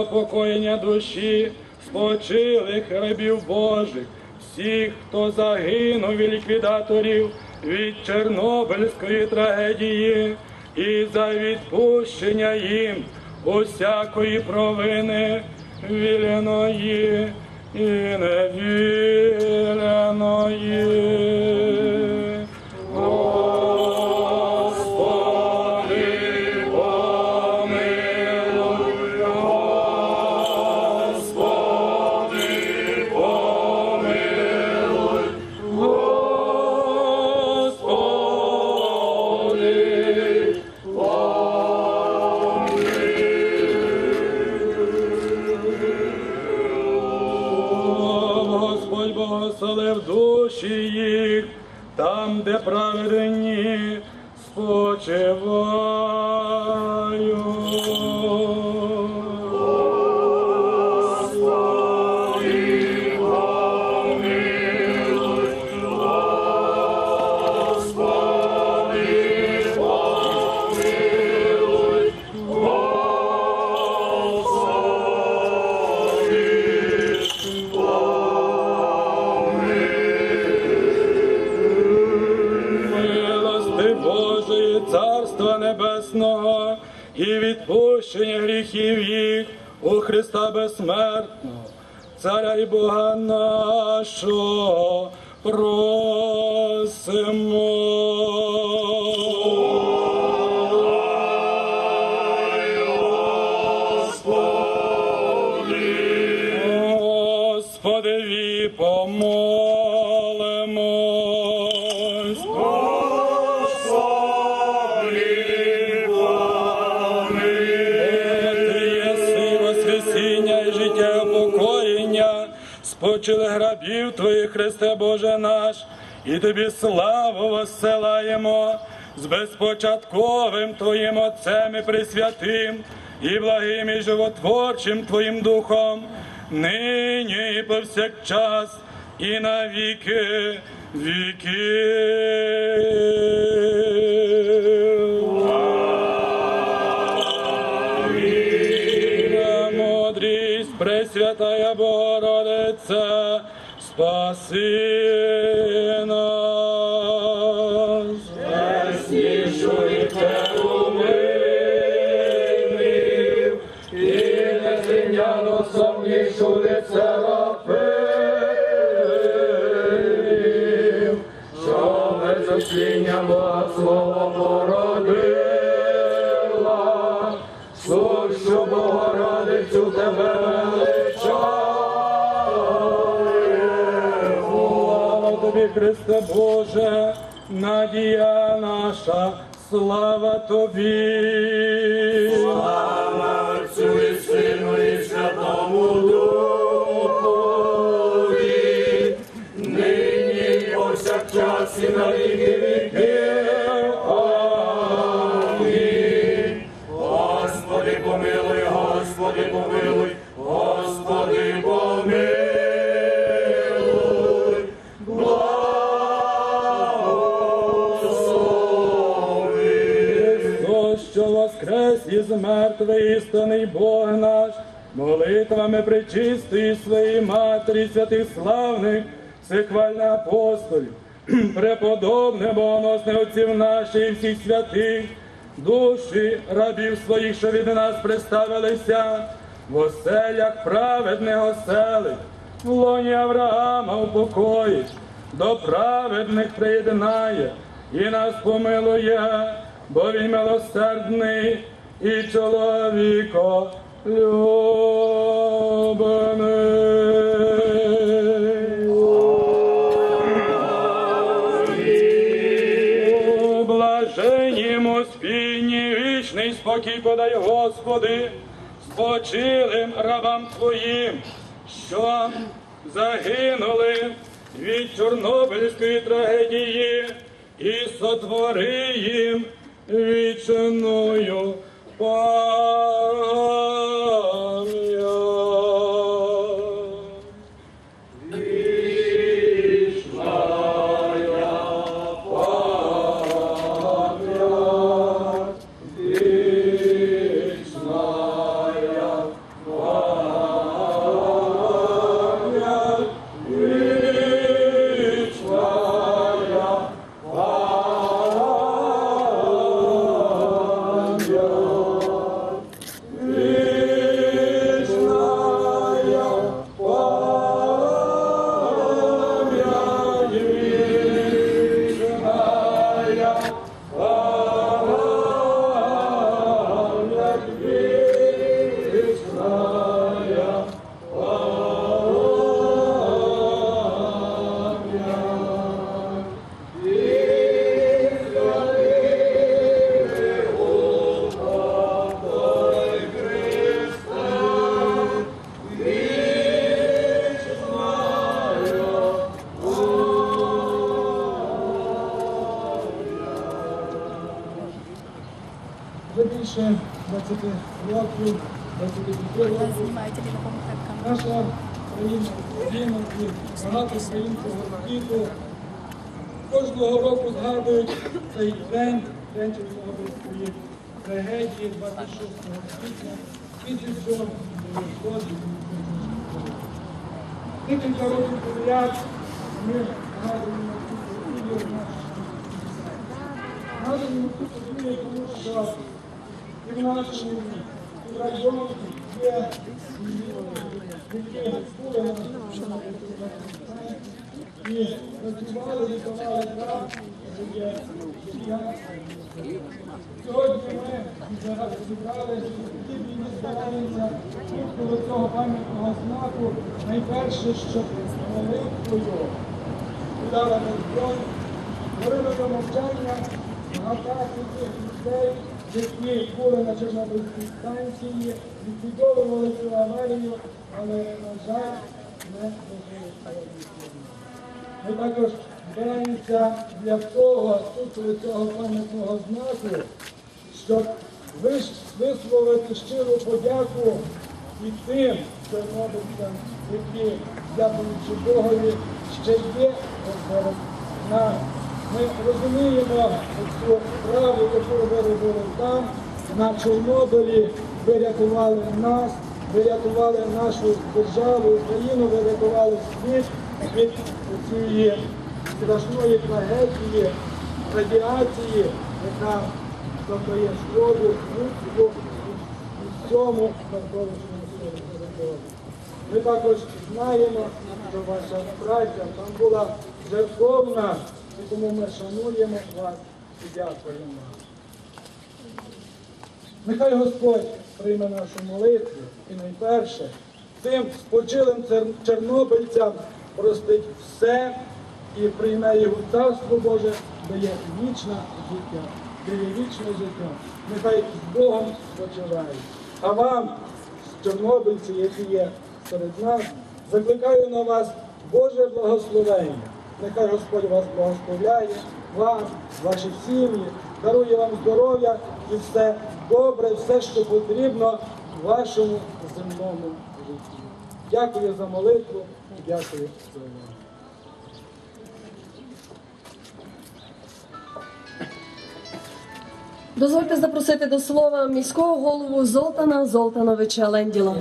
упокоєння душі спочилих рабів Божих, всіх, хто загинув від ліквідаторів від Чорнобильської трагедії, і за відпущення їм усякої провини віляної і невіляної. Господь благословив душі їх, там, де праведні спочивають. І відпущення гріхів їх у Христа безсмертного, Царя і Бога нашого спочили грабів Твоїх, Христе Боже наш, і Тобі славу воссилаємо з безпочатковим Твоїм Отцем і Пресвятим, і благим і животворчим Твоїм Духом, нині і повсякчас, і на віки віків. Пресвятая Богородице, спаси нас. Яснішуйте умив, і незрівняно сомнішує серафим, що мерзочління Бога Слово породила, Сущу Богородицю тебе Христе Боже, надія наша, слава тобі. Слава мертвий істинний Бог наш, молитвами причистої своєї матері, святих славних, всехвальних апостолів, преподобне богоносне отців наших і всіх святих, душі рабів своїх, що від нас представилися, в оселях праведних оселих, в лоні Авраама упокоїть, до праведних приєднає і нас помилує, бо він милосердний і чоловіко любаний. Блаженнім спільні вічний спокій подай, Господи, спочилим рабам Твоїм, що загинули від Чорнобильської трагедії і сотвори їм вічною Whoa. Більше 20 років, 25 років. Наша країна Україна і багато українського світу кожного року згадують цей день, день Чорнобильської трагедії 26 квітня 1990 Декілька років підряд ми згадуємо цю подію Згадуємо цю подію, тому що в нашому районі є Сьогодні ми зібрали і пам'ятного знаку. Найперше, щоб молитвою дала на зброю, говорили до мовчання, нагадати тих людей, які були на Чорнобильській станції, ліквідовували цю аварію, але, на жаль, не дожили. Ми також збираємося для того, тут цього пам'ятного знаку, щоб висловити щиру подяку і тим чорнобильцям, які, дякуючи Богові, ще є нас. Ми розуміємо цю справу, яку ви робили там, на Чорнобилі. Ви нас, ви нашу державу, Україну, ви світ від цієї страшної трагедії, радіації, яка завдає шкоду людству і всьому навколишньому середовищу. Ми також знаємо, що ваша праця там була жертовна, і тому ми шануємо вас і дякуємо. Нехай Господь прийме нашу молитву і найперше цим спочилим чорнобильцям простить все і прийме його царство Боже, дає вічне життя, дає вічне життя. Нехай з Богом спочиває. А вам, чорнобильці, які є серед нас, закликаю на вас Боже благословення. Нехай Господь вас благословляє, вам, ваші сім'ї, дарує вам здоров'я і все добре, все, що потрібно вашому земному житті. Дякую за молитву і дякую за увагу. Дозвольте запросити до слова міського голову Золтана Золтановича Ленділа.